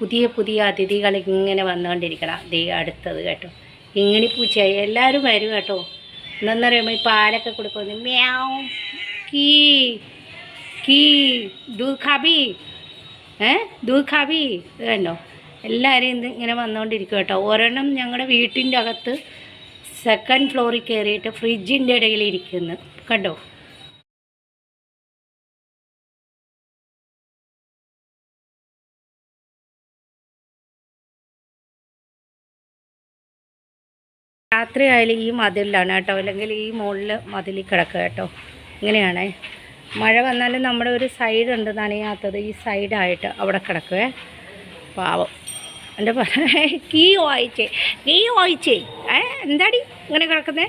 പുതിയ പുതിയ അതിഥികൾ ഇങ്ങനെ വന്നുകൊണ്ടിരിക്കണം. ദേ അടുത്തത് കേട്ടോ. ഇങ്ങനെ പൂച്ചയായി. എല്ലാവരും വരും കേട്ടോ. എന്താണെന്ന് പറയുമ്പോൾ ഈ പാലൊക്കെ കൊടുക്കുന്നു മ്യാവ്. കീ കീ ദൂത് ഖാബി. ഏ ദൂത് ഖാബി. ഇത് കണ്ടോ? എല്ലാവരും ഇന്ന് ഇങ്ങനെ വന്നുകൊണ്ടിരിക്കും കേട്ടോ. ഒരെണ്ണം ഞങ്ങളുടെ വീട്ടിന്റെ അകത്ത് സെക്കൻഡ് ഫ്ലോറിൽ കയറിയിട്ട് ഫ്രിഡ്ജിന്റെ ഇടയിൽ ഇരിക്കുന്നു. കണ്ടോ? രാത്രി ആയാലും ഈ മതിലാണ് കേട്ടോ. അല്ലെങ്കിൽ ഈ മുകളിൽ മതിലിൽ കിടക്കുക കേട്ടോ. ഇങ്ങനെയാണേ. മഴ വന്നാലും നമ്മുടെ ഒരു സൈഡ് ഉണ്ട് നനയാത്തത്. ഈ സൈഡായിട്ട് അവിടെ കിടക്കുവേ പാവം. എന്റെ കീ വായിച്ചേ. കീ വായിച്ചേ. ഏ? എന്താടി ഇങ്ങനെ കിടക്കുന്നേ?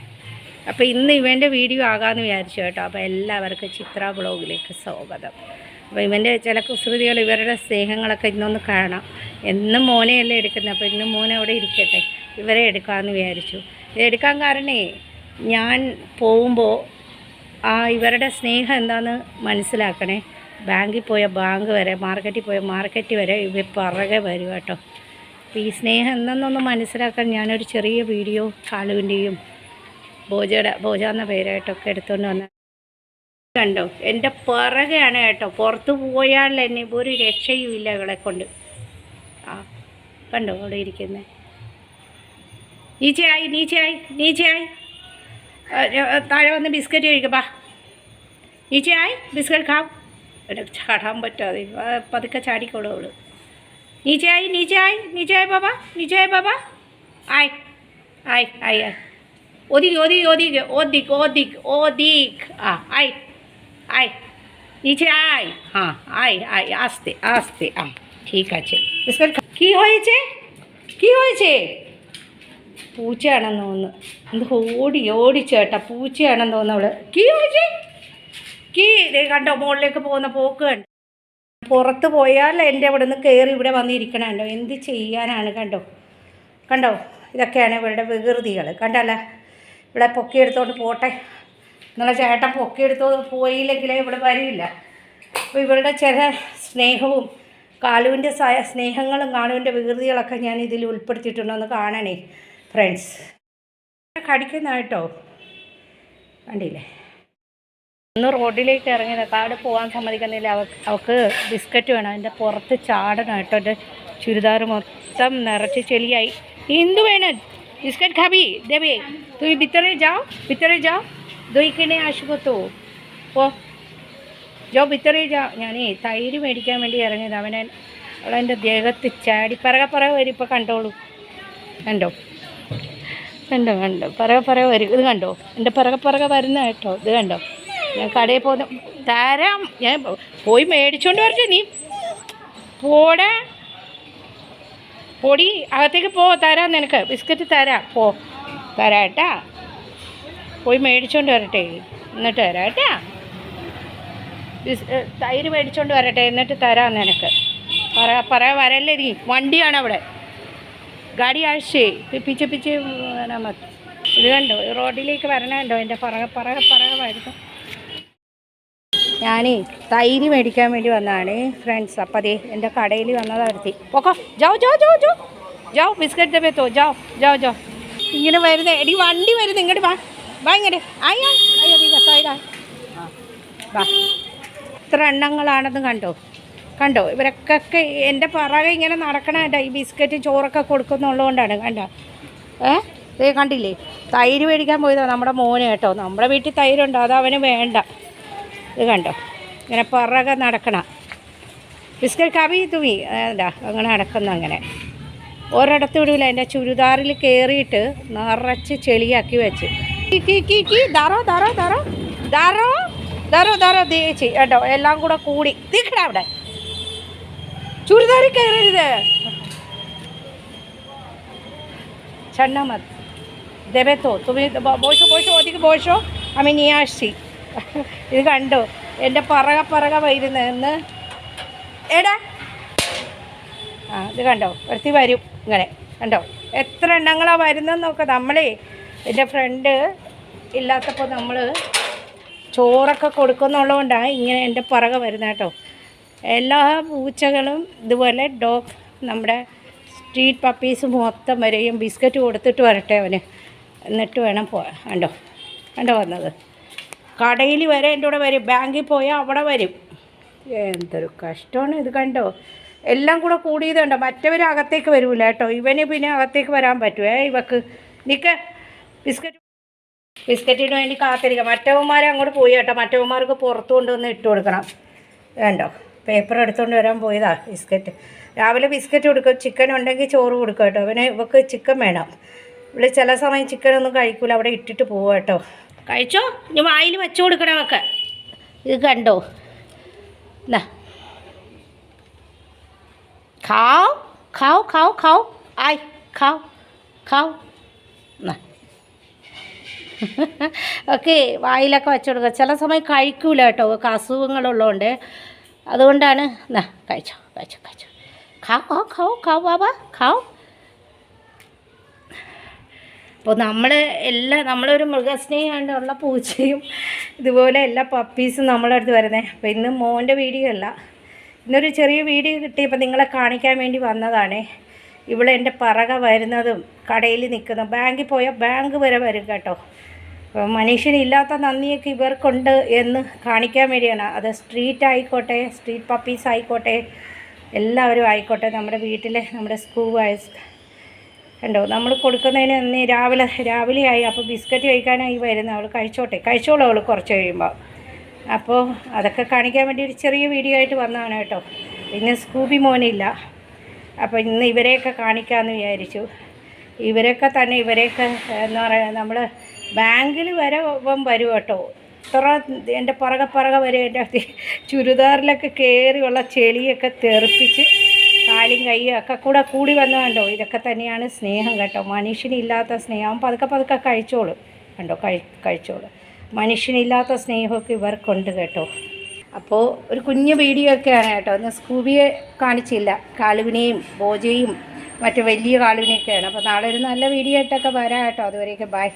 അപ്പോൾ ഇന്ന് ഇവന്റെ വീഡിയോ ആകാമെന്ന് വിചാരിച്ചു കേട്ടോ. അപ്പോൾ എല്ലാവർക്കും ചിത്ര ബ്ലോഗിലേക്ക് സ്വാഗതം. അപ്പോൾ ഇവന്റെ ചില കുസൃതികൾ ഇവരുടെ സ്നേഹങ്ങളൊക്കെ ഇന്നൊന്ന് കാണാം. എന്നും മോനെയല്ലേ എടുക്കുന്നത്? അപ്പോൾ ഇന്ന് മോനെ അവിടെ ഇരിക്കട്ടെ. ഇവരെ എടുക്കാമെന്ന് വിചാരിച്ചു. ഇതെടുക്കാൻ കാരണേ ഞാൻ പോകുമ്പോൾ ആ ഇവരുടെ സ്നേഹം എന്താണെന്ന് മനസ്സിലാക്കണേ. ബാങ്കിൽ പോയ ബാങ്ക് വരെ മാർക്കറ്റിൽ പോയ മാർക്കറ്റ് വരെ ഇവ പുറകെ വരും കേട്ടോ. അപ്പോൾ ഈ സ്നേഹം എന്തെന്നൊന്ന് മനസ്സിലാക്കാൻ ഞാനൊരു ചെറിയ വീഡിയോ കാളുവിന്റെയും ഭോജയുടെ ഭോജ എന്ന പേരായിട്ടൊക്കെ എടുത്തുകൊണ്ട് വന്ന കണ്ടോ? എന്റെ പിറകെയാണ് കേട്ടോ. പുറത്ത് പോയാൽ എന്നെ ഒരു രക്ഷയും ഇല്ല ഇവളെ കൊണ്ട് ആ കണ്ടോ അവിടെ ഇരിക്കുന്നത് നീച്ചയായി നീച്ചയായി നീച്ചയായി ആ, ആ, താഴെ വന്ന് ബിസ്ക്കറ്റ് കഴിക്കപ്പാ നീച്ചയായി ബിസ്ക്കറ്റ് ഖാം എനിക്ക് ചാടാൻ പറ്റാതെ ആ, പതുക്കെ ചാടിക്കോളൂ അവള് നീച്ചയായി നീച്ചയായി നീച്ചയായി ബാബാ നീച്ചയായി ബാബാ ആയ് ആയ് ആയ് ആയ് ওদিক ওদিক ওদিক ওদিক ওদিক ওদিক আ আয় আয় নিচে আয় হ্যাঁ আয় আয় আস্তে আস্তে আ ঠিক আছে বিস্কুট খা- কি হয়েছে কি হয়েছে പൂച്ചയാണെന്ന് തോന്നുന്നു. എന്ത് ഓടി ഓടിച്ചേട്ടാ പൂച്ചയാണെന്ന് തോന്നുന്നു അവൾ. കീ ഓടിച്ചേ കീ കണ്ടോ മുകളിലേക്ക് പോകുന്ന പോക്ക് കണ്ടോ. പുറത്ത് പോയാൽ എന്റെ അവിടെ നിന്ന് കയറി ഇവിടെ വന്നിരിക്കണം കണ്ടോ? എന്ത് ചെയ്യാനാണ് കണ്ടോ? കണ്ടോ? ഇതൊക്കെയാണ് ഇവരുടെ വികൃതികൾ കണ്ടല്ല? ഇവിടെ പൊക്കിയെടുത്തോണ്ട് പോട്ടെ. എന്നുള്ള ചേട്ടൻ പൊക്കിയെടുത്തോ പോയില്ലെങ്കിലേ ഇവിടെ വരില്ല. അപ്പോൾ ഇവരുടെ ചില സ്നേഹവും കാലുവിന്റെ സ്നേഹങ്ങളും കാലുവിന്റെ വികൃതികളൊക്കെ ഞാൻ ഇതിൽ ഉൾപ്പെടുത്തിയിട്ടുണ്ടോ എന്ന് കാണണേ. ഫ്രണ്ട്സ്. കടിക്കുന്ന കേട്ടോ കണ്ടില്ലേ? ഒന്ന് റോഡിലേക്ക് ഇറങ്ങിയതൊക്കെ അവിടെ പോകാൻ സമ്മതിക്കുന്നില്ല. അവക്ക് അവൾക്ക് ബിസ്ക്കറ്റ് വേണം. അതിന്റെ പുറത്ത് ചാടണം കേട്ടോ. എന്റെ ചുരിദാർ മൊത്തം നിറച്ച് ചെളിയായി. എന്തു വേണം? ബിസ്ക്കറ്റ് ഖബി ദേവേ തു ഭിത്തറെ ജാ ഭിത്തറെ ജാ. ദുഹിക്കണേ ആശുപത്രി. ഓ ജോ ഭിത്തറെ ജാ. ഞാനേ തൈര് മേടിക്കാൻ വേണ്ടി ഇറങ്ങിയത്. അവനെ അവളെന്റെ ദേഹത്ത് ചാടി. പറക പറക വരും. ഇപ്പോൾ കണ്ടോളൂ. കണ്ടോ? കണ്ടോ കണ്ടോ. പറക പറക വരും. ഇത് കണ്ടോ? എന്റെ പറക പറക വരുന്ന കേട്ടോ. ഇത് കണ്ടോ? ഞാൻ കടയിൽ പോകുന്ന തരാം. ഞാൻ പോയി മേടിച്ചുകൊണ്ട് വരട്ടെ നീ. പോടെ. പൊടി അകത്തേക്ക് പോ തരാം നിനക്ക്. ബിസ്ക്കറ്റ് തരാം. പോ. തരാട്ടാ പോയി മേടിച്ചുകൊണ്ട് വരട്ടെ. എന്നിട്ട് തരാട്ടാ ബിസ് തൈര് മേടിച്ചുകൊണ്ട് വരട്ടെ. എന്നിട്ട് തരാം നിനക്ക്. പറ പറയാ വരല്ലേ നീ? വണ്ടിയാണ് അവിടെ ഗാഡി ആഴ്ച പിച്ച് പിച്ച് നമുക്ക് ഇത് കണ്ടോ? റോഡിലേക്ക് വരണുണ്ടോ എന്റെ പറക പറക പറകമായിരുന്നു ഞാനേ തൈര് മേടിക്കാൻ വേണ്ടി വന്നതാണ് ഫ്രണ്ട്സ് അപ്പം അതേ എന്റെ കടയിൽ വന്നതാ വരുത്തി ഓക്കോ ജോ ജോ ജോ ജോ. ജോ ബിസ്ക്കറ്റ് പേത്തോ ജോ ജോ ജോ. ഇങ്ങനെ വരുന്ന. എടി വണ്ടി വരുന്നു. ഇങ്ങോട്ട് വാ. വാ ഇങ്ങോട്ട് ആയി ആയി. അയ്യോ സൈഡാ ഇത്ര എണ്ണങ്ങളാണെന്ന് കണ്ടോ? കണ്ടോ? ഇവരൊക്കെ എന്റെ പറകെ ഇങ്ങനെ നടക്കണേട്ട ഈ ബിസ്ക്കറ്റ് ചോറൊക്കെ കൊടുക്കുന്നുള്ളതുകൊണ്ടാണ് കണ്ടോ? ഏ? ദേ കണ്ടില്ലേ? തൈര് മേടിക്കാൻ പോയതാണ് നമ്മുടെ മോന് കേട്ടോ. നമ്മുടെ വീട്ടിൽ തൈരുണ്ടോ അത് അവന് വേണ്ട. ഇത് കണ്ടോ? ഇങ്ങനെ പിറകെ നടക്കണ. ബിസ്ക്കറ്റ് കവി തുമി എന്താ അങ്ങനെ നടക്കുന്നു അങ്ങനെ. ഒരിടത്ത് വിടില്ല എന്റെ ചുരിദാറിൽ കയറിയിട്ട് നിറച്ച് ചെളിയാക്കി വെച്ച്. ദറോ ദറോ ദാറോ ദാറോ ദാറോ ദാറോ ദേച്ചി കേട്ടോ എല്ലാം കൂടെ കൂടി. തീക്കട അവിടെ. ചുരിദാറിൽ കയറരുത് ছাড়না মত দেবে তো তুমি ব- বসো বসো ওদিকে বসো আমি নিয়ে আসছি ഇത് കണ്ടോ എൻ്റെ പറക പറക വരുന്നതെന്ന് എടാ ആ ഇത് കണ്ടോ ഒരുത്തി വരും ഇങ്ങനെ കണ്ടോ എത്ര എണ്ണങ്ങളാണ് വരുന്നതെന്ന് നോക്കാം നമ്മളേ എൻ്റെ ഫ്രണ്ട് ഇല്ലാത്തപ്പോൾ നമ്മൾ ചോറൊക്കെ കൊടുക്കുന്നുള്ളതുകൊണ്ടാണ് ഇങ്ങനെ എൻ്റെ പറക വരുന്നത് കേട്ടോ എല്ലാ പൂച്ചകളും ഇതുപോലെ ഡോഗ് നമ്മുടെ സ്ട്രീറ്റ് പപ്പീസ് മൊത്തം വരെയും ബിസ്ക്കറ്റ് കൊടുത്തിട്ട് വരട്ടെ അവന്. എന്നിട്ട് വേണം പോകാൻ കണ്ടോ? കണ്ടോ വന്നത്? കടയിൽ വരെ എന്റെ കൂടെ വരും. ബാങ്കിൽ പോയാൽ അവിടെ വരും. എന്തൊരു കഷ്ടമാണ് ഇത് കണ്ടോ? എല്ലാം കൂടെ കൂടിയതുണ്ടോ മറ്റവർ അകത്തേക്ക് വരൂല കേട്ടോ. ഇവന് പിന്നെ അകത്തേക്ക് വരാൻ പറ്റുമേ ഇവക്ക് നിൽക്ക ബിസ്ക്കറ്റ് ബിസ്ക്കറ്റിന് വേണ്ടി കാത്തിരിക്കാം. മറ്റവന്മാരെ അങ്ങോട്ട് പോയി കേട്ടോ. മറ്റവന്മാർക്ക് പുറത്തു കൊണ്ടുവന്ന് ഇട്ട് കൊടുക്കണം. വേണ്ടോ പേപ്പർ എടുത്തുകൊണ്ട് വരാൻ പോയതാണ് ബിസ്ക്കറ്റ്. രാവിലെ ബിസ്ക്കറ്റ് കൊടുക്കും. ചിക്കൻ ഉണ്ടെങ്കിൽ ചോറ് കൊടുക്കും കേട്ടോ. അവന് ഇവക്ക് ചിക്കൻ വേണം. ഇവിടെ ചില സമയം ചിക്കനൊന്നും കഴിക്കൂല. അവിടെ ഇട്ടിട്ട് പോവുക കേട്ടോ. കഴിച്ചോ? ഇനി വായിൽ വെച്ചു കൊടുക്കണേ അവക്ക് ഇത് കണ്ടോ? ഖാവ് ഖാവ് ഖാവ് ഖാവ്. ആയ് ഖാവ് ഖാവ്. ഓക്കെ വായിലൊക്കെ വെച്ചു കൊടുക്കുക. ചില സമയം കഴിക്കൂല കേട്ടോ. അസുഖങ്ങളുള്ളതുകൊണ്ട്. അതുകൊണ്ടാണ് എന്നാ കഴിച്ചോ കഴിച്ചോ കഴിച്ചോ. ഖാവോ ഖാവോ ഖാവ് ബാബ ഖാവ് അപ്പോൾ നമ്മൾ എല്ലാ നമ്മളൊരു മൃഗസ്നേഹമുള്ള പൂച്ചയും ഇതുപോലെ എല്ലാ പപ്പീസും നമ്മളെ അടുത്ത് വരുന്നത് അപ്പോൾ ഇന്ന് മോന്റെ വീഡിയോ അല്ല. ഇന്നൊരു ചെറിയ വീഡിയോ കിട്ടിയപ്പോൾ നിങ്ങളെ കാണിക്കാൻ വേണ്ടി വന്നതാണേ. ഇവിടെ എന്റെ പറക വരുന്നതും കടയിൽ നിൽക്കുന്നതും. ബാങ്കിൽ പോയാൽ ബാങ്ക് വരെ വരും കേട്ടോ. മനുഷ്യനില്ലാത്ത നന്ദിയൊക്കെ ഇവർക്കുണ്ട് എന്ന് കാണിക്കാൻ വേണ്ടിയാണ്. അത് സ്ട്രീറ്റ് ആയിക്കോട്ടെ സ്ട്രീറ്റ് പപ്പീസ് ആയിക്കോട്ടെ എല്ലാവരും ആയിക്കോട്ടെ. നമ്മുടെ വീട്ടിലെ നമ്മുടെ സ്കൂൾ കണ്ടോ നമ്മൾ കൊടുക്കുന്നതിന് അന്ന് രാവിലെ രാവിലെയായി. അപ്പോൾ ബിസ്ക്കറ്റ് കഴിക്കാനായി വരുന്ന അവൾ കഴിച്ചോട്ടെ. കഴിച്ചോളൂ അവൾ കുറച്ച് കഴിയുമ്പോൾ. അപ്പോൾ അതൊക്കെ കാണിക്കാൻ വേണ്ടി ഒരു ചെറിയ വീഡിയോ ആയിട്ട് വന്നതാണ് കേട്ടോ. ഇന്ന് സ്കൂബി മോനില്ല അപ്പോൾ ഇന്ന് ഇവരെയൊക്കെ കാണിക്കാമെന്ന് വിചാരിച്ചു. ഇവരൊക്കെ തന്നെ ഇവരെയൊക്കെ എന്താ പറയുക നമ്മൾ ബാങ്കിൽ വരെ ഇവൻ വരും കേട്ടോ. ഇത്ര എന്റെ പുറകെ പുറകെ വരെ എന്റെ ചുരിദാറിലൊക്കെ കയറിയുള്ള ചെളിയൊക്കെ തെറിപ്പിച്ച് കാലും കൈയും ഒക്കെ കൂടെ കൂടി വന്നു കണ്ടോ? ഇതൊക്കെ തന്നെയാണ് സ്നേഹം കേട്ടോ. മനുഷ്യനില്ലാത്ത സ്നേഹം. പതുക്കെ പതുക്കെ കഴിച്ചോളും കണ്ടോ? കഴി കഴിച്ചോളും. മനുഷ്യനില്ലാത്ത സ്നേഹമൊക്കെ ഇവർക്കുണ്ട് കേട്ടോ. അപ്പോൾ ഒരു കുഞ്ഞു വീഡിയോ ഒക്കെയാണ് കേട്ടോ. ഒന്ന് സ്കൂബിയെ കാണിച്ചില്ല. കാലുവിനെയും ബോജയും മറ്റു വലിയ കാലുവിനെയൊക്കെയാണ്. അപ്പോൾ നാളെ ഒരു നല്ല വീഡിയോ ആയിട്ടൊക്കെ വരാം കേട്ടോ. അതുവരെയൊക്കെ ബൈ.